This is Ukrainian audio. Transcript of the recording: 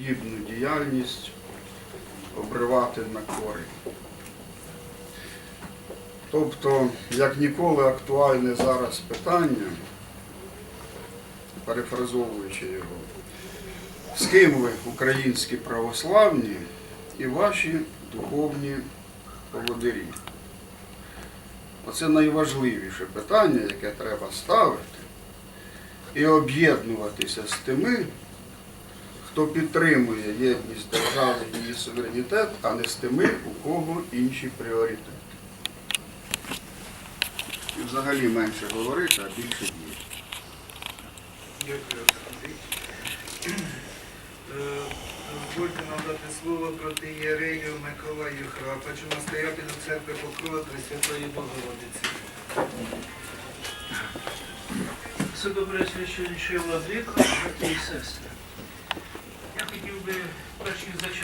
подібну діяльність обривати на корінь. Тобто, як ніколи актуальне зараз питання, перефразовуючи його, з ким ви, українські православні і ваші духовні поводирі? Оце найважливіше питання, яке треба ставити, і об'єднуватися з тими, хто підтримує єдність держави і її суверенітет, а не з тими, у кого інші пріоритети. І взагалі менше говорити, а більше діяти. Дякую. Е, Дозвольте надати слово протиєрею Миколаю Храпачу, настоятелю церкви Покрова Пресвятої Богородиці. Високопресвященніший владико, брати і сестри. Я хотів би перш зачитати